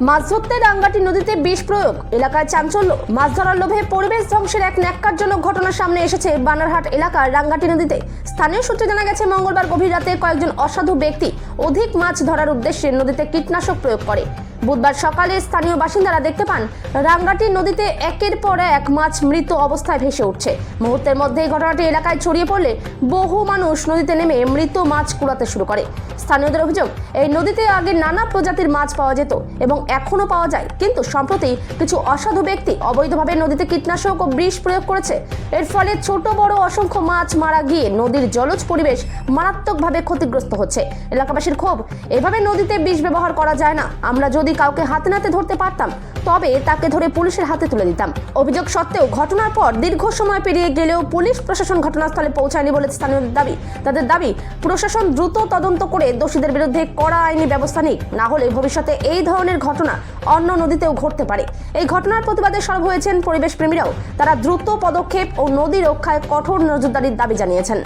মাছ ধরতে রাঙ্গাটি নদীতে বিষ প্রয়োগ। এলাকায় চাঞ্চল্য। মাছ ধরার লোভে পরিবেশ ধ্বংসের এক ন্যাক্কারজনক ঘটনা সামনে এসেছে বানারহাট এলাকার রাঙ্গাটি নদীতে। স্থানীয় সূত্রে জানা গেছে, মঙ্গলবার গভীর রাতে কয়েকজন অসাধু ব্যক্তি অধিক মাছ ধরার উদ্দেশ্যে নদীতে কীটনাশক প্রয়োগ করে। বুধবার সকালে স্থানীয় বাসিন্দারা দেখতে পান রাঙ্গাটি নদীতে একের পর এক মাছ মৃত অবস্থায় ভেসে উঠছে। মুহূর্তের মধ্যেই ঘটনাটি এলাকায় ছড়িয়ে পড়লে বহু মানুষ নদীতে নেমে মৃত মাছ কুড়াতে শুরু করে। স্থানীয়দের অভিযোগ, এই নদীতে আগে নানা প্রজাতির মাছ পাওয়া যেত এবং এখনও পাওয়া যায়, কিন্তু সম্প্রতি কিছু অসাধু ব্যক্তি অবৈধভাবে নদীতে কীটনাশক ও বিষ প্রয়োগ করেছে। এর ফলে ছোট, বড়, অসংখ্য মাছ মারা গিয়ে নদীর জলজ পরিবেশ মারাত্মকভাবে ক্ষতিগ্রস্ত হচ্ছে। এলাকাবাসীর ক্ষোভ, এভাবে নদীতে বিষ ব্যবহার করা যায় না। আমরা যদি কাউকে হাতে নাতে ধরতে পারতাম, তবে তাকে ধরে পুলিশের হাতে তুলে দিতাম। অভিযোগ সত্ত্বেও ঘটনার পর দীর্ঘ সময় পেরিয়ে গেলেও পুলিশ প্রশাসন ঘটনাস্থলে পৌঁছায়নি বলে স্থানীয়দের দাবি। তাদের দাবি, প্রশাসন দ্রুত তদন্ত করে দোষীদের বিরুদ্ধে কড়া আইনি ব্যবস্থা নিক, না হলে ভবিষ্যতে এই ধরনের ঘটনা অন্য নদীতেও ঘটতে পারে। এই ঘটনার প্রতিবাদে সরব হয়েছেন পরিবেশ প্রেমীরাও তারা দ্রুত পদক্ষেপ ও নদী রক্ষায় কঠোর নজরদারির দাবি জানিয়েছেন।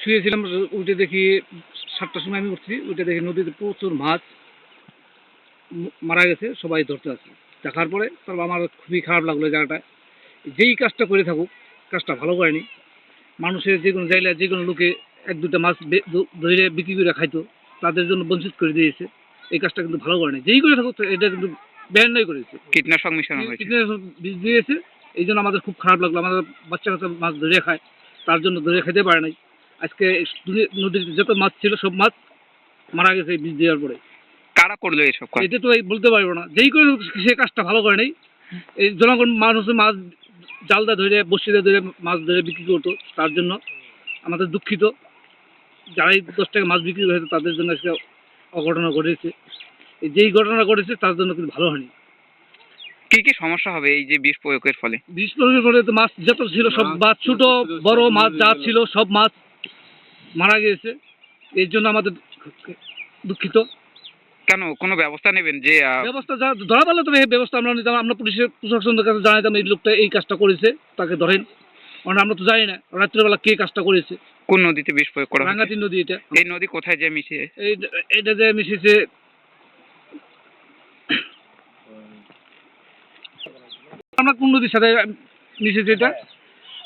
শুয়েছিলাম, উঠে দেখি সাতটার সময় আমি উঠছি, উঠে দেখি নদীতে প্রচুর মাছ মারা গেছে সবাই ধরতে আসছে দেখার পরে তারপর আমার খুবই খারাপ লাগল জায়গাটা যেই কাজটা করে থাকুক কাজটা ভালো করেনি মানুষের যে কোনো জায়গায় যে কোনো লোকে এক দুটা মাছ ধরে বিক্রি করে খাইতো তাদের জন্য বঞ্চিত করে দিয়েছে। এই কাজটা কিন্তু ভালো করেনি যেই করে থাকুক এটা কিন্তু ব্যান নাই করেছে কীটনাশক মিশানো কীটনাশক বীজ দিয়েছে এই জন্য আমাদের খুব খারাপ লাগল। আমাদের বাচ্চা কাচ্চা মাছ ধরে খায় তার জন্য ধরে খেতে পারে নাই। আজকে নদীতে যত মাছ ছিল সব মাছ মারা গেছে এই বীজ দেওয়ার পরে। কারা করল এসব কাজ? এটা তো এই বলতে পারব না। যেই করে সে কাজটা ভালো করে নাই। এই জনগণ মানুষের মাছ জালদা ধরে বসিতে ধরে মাছ ধরে বিক্রি করতো তার জন্য। আমাদের দুঃখিত। যারাই দশ টাকা মাছ বিক্রি করেছে তাদের জন্য একটা অঘটনা ঘটেছে। যেই ঘটনা ঘটেছে তার জন্য কিন্তু ভালো হয়নি। কি কি সমস্যা হবে এই যে বিষ প্রয়োগের ফলে? বিষ প্রয়োগের ফলে তো মাছ যত ছিল সব মাছ ছোট বড় মাছ যা ছিল সব মাছ মারা গিয়েছে। এর জন্য আমাদের দুঃখিত। কেন? কোনো ব্যবস্থা নেবেন যে ব্যবস্থা যা ধরা পারলে তবে ব্যবস্থা আমরা নিতাম। আমরা পুলিশের প্রশাসনের কাছে জানাইতাম এই লোকটা এই কাজটা করেছে তাকে ধরেন। কারণ আমরা তো জানি না রাত্রেবেলা কে কাজটা করেছে। কোন নদীতে বিষ প্রয়োগ করা? রাঙ্গাতি নদী এটা এই নদী কোথায় যে মিশে? এই এটা যে মিশেছে আমরা কোন নদীর সাথে মিশেছে এটা?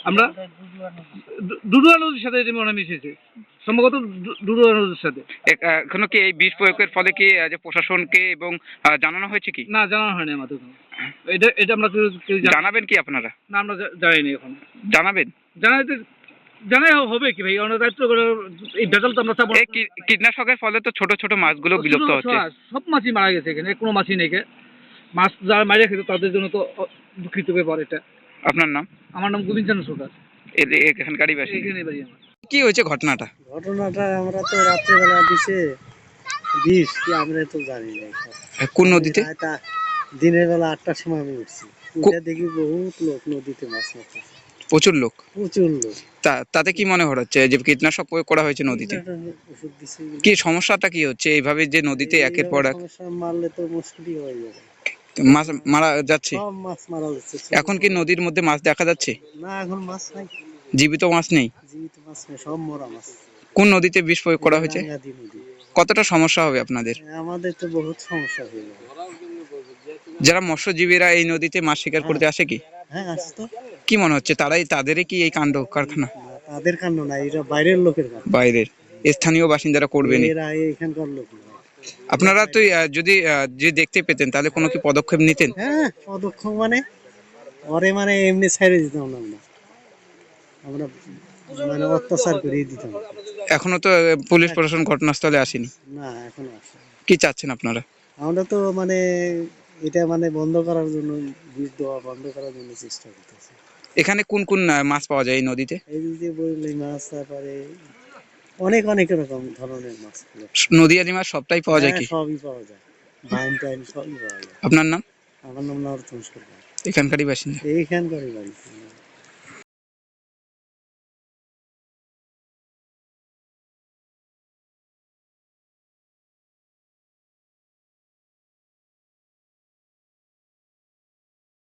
আমরা ডুডুয়া নদীর সাথে এটা মনে মিশেছে সম্ভবত ডুডুয়া নদীর সাথে। এখনও কি এই বিষ প্রয়োগের ফলে কি যে প্রশাসনকে এবং জানানো হয়েছে কি? না জানানো হয়নি আমাদের এটা এটা আমরা জানাবেন কি আপনারা? না আমরা জানাইনি এখন। জানাবেন? জানাইতে জানাই হবে কি ভাই? আমরা দায়িত্ব এই ভেজাল তো আমরা কীটনাশকের ফলে তো ছোট ছোট মাছগুলো বিলুপ্ত হচ্ছে। সব মাছই মারা গেছে এখানে কোনো মাছই নেই মাছ যারা মারিয়ে খেত তাদের জন্য তো দুঃখিত ব্যাপার এটা। আপনার নাম? আমার নাম গোবিন্দ চন্দ্র সরকার এখানকারই বাসিন্দা এখানে বাড়ি আমার। কি হয়েছে ঘটনাটা? ঘটনাটা আমরা তো রাত্রেবেলা দিছে বিষ কি আমরা তো জানি না। কোন নদীতে? তা দিনের বেলা আটটার সময় আমি উঠছি। উঠে দেখি বহুত লোক নদীতে মাছ মারতেছে। প্রচুর লোক? প্রচুর লোক। তা তাতে কি মনে হচ্ছে যে কীটনাশক প্রয়োগ করা হয়েছে নদীতে? কি সমস্যাটা কি হচ্ছে? এইভাবে যে নদীতে একের পর এক মারলে তো মুশকিলই হয়ে যাবে। মাছ মারা যাচ্ছে? মাছ মারা যাচ্ছে এখন কি নদীর মধ্যে মাছ দেখা যাচ্ছে? না এখন মাছ নাই। জীবিত মাছ নেই? জীবিত মাছ নেই সব মরা মাছ। কোন নদীতে বিষ প্রয়োগ করা হয়েছে? কতটা সমস্যা হবে আপনাদের? আমাদের তো বহুত সমস্যা হয়ে যারা মৎস্যজীবীরা এই নদীতে মাছ শিকার করতে আসে কি? হ্যাঁ আস তো। কি মনে হচ্ছে তারাই তাদেরই কি এই কাণ্ড কারখানা? তাদের কাণ্ড না এটা বাইরের লোকের কাণ্ড। বাইরের। স্থানীয় বাসিন্দারা করবেনি এরা এখানকার লোক না। আপনারা তো যদি যে দেখতে পেতেন তাহলে কোনো কি পদক্ষেপ নিতেন? হ্যাঁ পদক্ষেপ মানে ওরে মানে এমনি ছেড়ে দিতাম না আমরা। আমরা মানে অত্যাচার করিয়ে দিতাম। এখনও তো পুলিশ প্রশাসন ঘটনাস্থলে আসেনি? না এখন আসে কি চাচ্ছেন আপনারা? আমরা তো মানে এটা মানে বন্ধ করার জন্য বিষ দেওয়া বন্ধ করার জন্য চেষ্টা করতেছি। এখানে কোন কোন মাছ পাওয়া যায় এই নদীতে? এই যে বললি মাছ তারপরে অনেক অনেক রকম ধরনের মাছ নদীয়ারি মাছ সবটাই পাওয়া যায় কি? হ্যাঁ, সবই পাওয়া যায়। বাইন টাইন সবই পাওয়া যায়। আপনার নাম? আমার নাম নরতম সরকার। এখানকারই বাসিন্দা। এইখানকারই বাড়ি